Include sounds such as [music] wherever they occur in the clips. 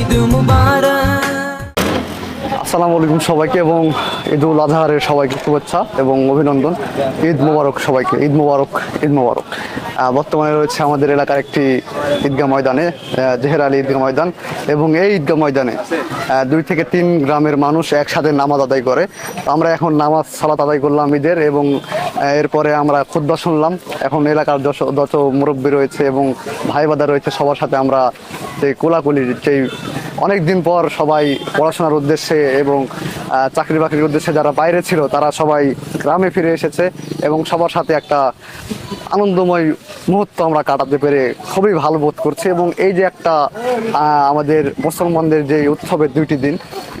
e do mundo. সবাইকে এবং ঈদ উল আজহারের সবাইকে শুভেচ্ছা এবং অভিনন্দন। ঈদ মোবারক সবাইকে, ঈদ মোবারক ঈদ মোবারক। বর্তমানে রয়েছে আমাদের এলাকার একটি ঈদগাহ ময়দানে জেহের আলী ঈদগাহ ময়দান এবং এই ঈদগাহ ময়দানে দুই থেকে তিন গ্রামের মানুষ একসাথে নামাজ আদায় করে। আমরা এখন নামাজ, সালাত আদায় করলাম ঈদের এবং এরপরে আমরা খুদ্া শুনলাম। এখন এলাকার যত যত মুরব্বী রয়েছে এবং ভাই বাদা রয়েছে, সবার সাথে আমরা সেই কোলাকুলির যেই অনেক দিন পর সবাই পড়াশোনার উদ্দেশ্যে এবং চাকরি বাকরির উদ্দেশ্যে যারা বাইরে ছিল, তারা সবাই গ্রামে ফিরে এসেছে এবং সবার সাথে একটা আনন্দময় মুহূর্ত আমরা কাটাতে পেরে খুবই ভালো বোধ করছি এবং এই যে একটা আমাদের মুসলমানদের যে উৎসবের দুইটি দিন,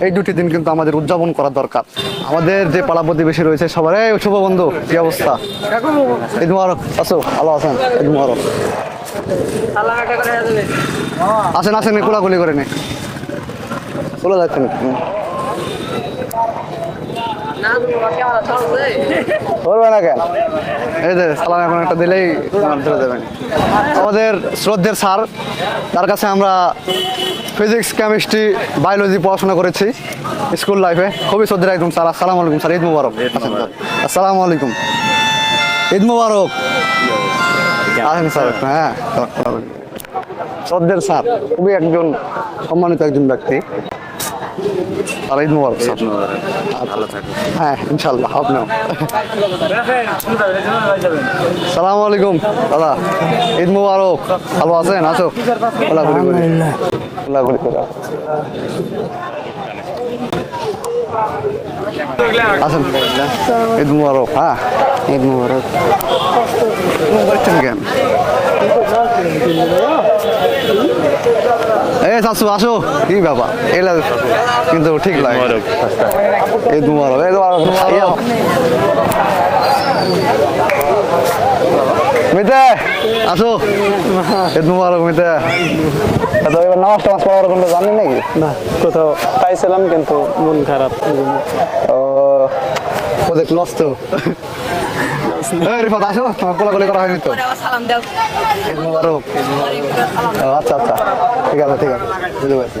এই দুটি দিন কিন্তু আমাদের উদযাপন করা দরকার। আমাদের যে পাড়া প্রতিবেশী রয়েছে সবার, এই শুভ বন্ধু, কি অবস্থা? ঈদ মুবারক। আসো ভালো আছেন ঈদ মুবারক। আসেন আসেন কোলাকুলি করে নে। চলে যাচ্ছেন হুম। না কেন? এই যে সালাম এখন একটা দিলেই ধরে দেবেন। আমাদের শ্রদ্ধের স্যার তার কাছে আমরা ফিজিক্স কেমিস্ট্রি বায়োলজি পড়াশোনা করেছি স্কুল লাইফে খুবই শ্রদ্ধের একদম স্যার। আসসালামু আলাইকুম স্যার ঈদ মুবারক। আসসালামু আলাইকুম। ঈদ মুবারক। আসেন স্যার হ্যাঁ। শ্রদ্ধের স্যার খুবই একজন সম্মানিত একজন ব্যক্তি। আর ঈদ মুবারক স্যার হ্যাঁ ইনশাল্লাহ আপনিও। সালামু আলাইকুম দাদা। ঈদ মুবারক। ভালো আছেন? আছো? কোলাকুলি করে। কোলাকুলি করে। আসেন। ঈদ মুবারক হ্যাঁ। ঈদ মুবারক। করছেন কেন? এ শাশু আসো। কি ব্যাপার? এলা কিন্তু ঠিক লাগে। ঈদ মুবারক খাইয়া মিতে আসো। ঈদ মুবারক মিতে এবার নামাজ টামাজ পড়ার কোনো জানেন নাকি না কোথাও পাইছিলাম কিন্তু মন খারাপ। ও ওদের নষ্ট। এই রিফাত আসো। তোমার কোলাকুলি করা হয়নি তো? সালাম দাও ঈদ মুবারক আচ্ছা আচ্ছা। ঠিক আছে ঠিক আছে। বুঝতে পারছি।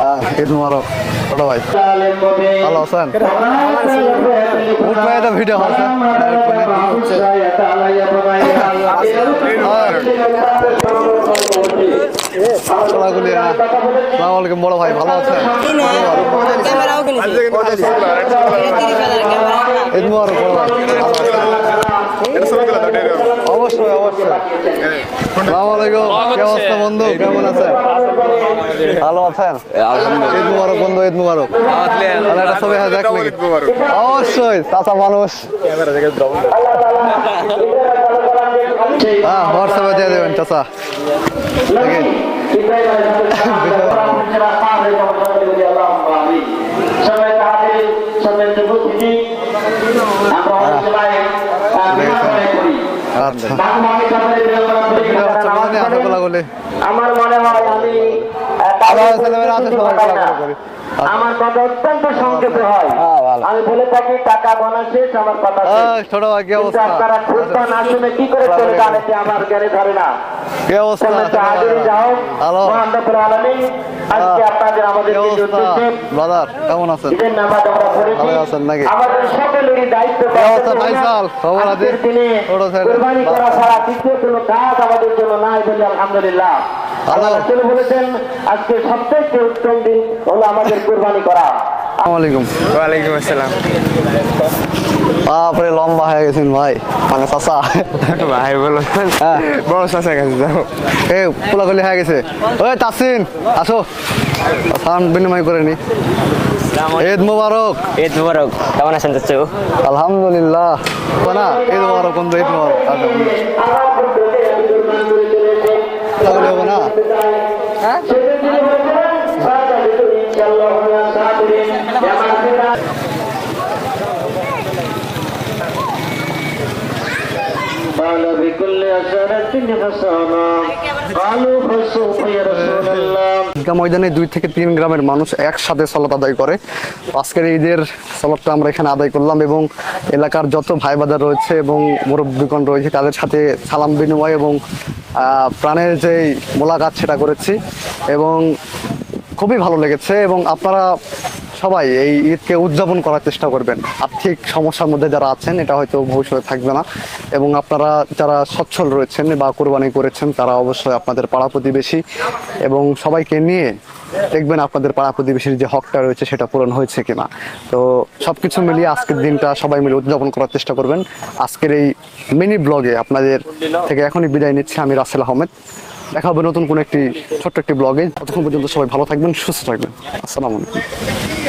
হ্যাঁ, ঈদ মুবারক। ছোট ভাই। ভালো আছেন? উঠ ভাই এটা ভিডিও সালাম আলাইকুম বড় ভাই ভালো আছেন? ঈদ মুবারক? অবশ্যই অবশ্যই। সালাম আলাইকুম। কি অবস্থা বন্ধু? কেমন আছেন? ভালো আছেন? ঈদ মুবারক বন্ধু ঈদ মুবারক। তাহলে দেখ অবশ্যই চাচা মানুষ। হ্যাঁ হোয়াটসঅ্যাপে দিয়ে দেবেন চাচা। [laughs] [laughs] আমার মনে হয় আমি আহ, আল্লাহ ছেলেমেয়েরা আছে সবাই পাই না। কোলাকুলি করি আচ্ছা। আমার কথা অত্যন্ত সংক্ষেপে হয় হ্যাঁ, আমি বলে থাকি টাকা গোনা আমার কথা ছোট কি অবস্থা আপনারা খুঁজবা না শুনে কি করে চলে যান আমার জ্ঞানে ধরে না কি অবস্থা তোমরা যাও মহান রব্বুল আলামিন আজকে হ্যাঁ। আপনাদের আমাদের যে অবস্থা কেমন আছেন ঈদের নামাজ আমরা পড়েছি? আমাদের দায়িত্ব। কোরবানি করা ছাড়া দ্বিতীয় কোনো কাজ আমাদের জন্য নাই বলে আলহামদুলিল্লাহ। আল্লাহ। রাসূল বলেছেন আজকে সবচেয়ে উত্তম দিন হলো আমাদের কোরবানি করা। আসসালামু আলাইকুম। ওয়ালাইকুম আসসালাম। বাপরে লম্বা হয়ে গেছেন ভাই। মানে চাচা। ভাই বলো। হ্যাঁ। বড় চাষা কাছে যাও। এ হয়ে গেছে। ওই তাসিন আসো। সালাম বিনিময় করে নি। ঈদ মুবারক। ঈদ মুবারক। কেমন আছেন চাচু? আলহামদুলিল্লাহ। না ঈদ মুবারক বন্ধু ঈদ মুবারক। কোলাগুলি হবে না قال بكل أسرة حسنة قالوا فسوف يا رسول الله ঈদগাহ ময়দানে দুই থেকে তিন গ্রামের মানুষ একসাথে সলাত আদায় করে আজকের ঈদের সলাতটা আমরা এখানে আদায় করলাম এবং এলাকার যত ভাই বাজার রয়েছে এবং মুরব্বীগণ রয়েছে তাদের সাথে সালাম বিনিময় এবং আহ, প্রাণের যে মোলাকাত সেটা করেছি এবং খুবই ভালো লেগেছে এবং আপনারা সবাই এই ঈদকে উদযাপন করার চেষ্টা করবেন। আর্থিক সমস্যার মধ্যে যারা আছেন, এটা হয়তো ভবিষ্যতে থাকবে না। এবং আপনারা যারা সচ্ছল রয়েছেন বা কোরবানি করেছেন, তারা অবশ্যই আপনাদের পাড়া প্রতিবেশী এবং সবাইকে নিয়ে দেখবেন আপনাদের পাড়া প্রতিবেশীর যে হকটা রয়েছে, সেটা পূরণ হয়েছে কিনা। তো সবকিছু মিলিয়ে আজকের দিনটা সবাই মিলে উদযাপন করার চেষ্টা করবেন। আজকের এই মিনি ব্লগে আপনাদের থেকে এখনই বিদায় নিচ্ছি। আমি রাসেল আহমেদ। দেখা হবে নতুন কোনো একটি ছোট্ট একটি ব্লগে। ততক্ষণ পর্যন্ত সবাই ভালো থাকবেন, সুস্থ থাকবেন। আসসালামু আলাইকুম।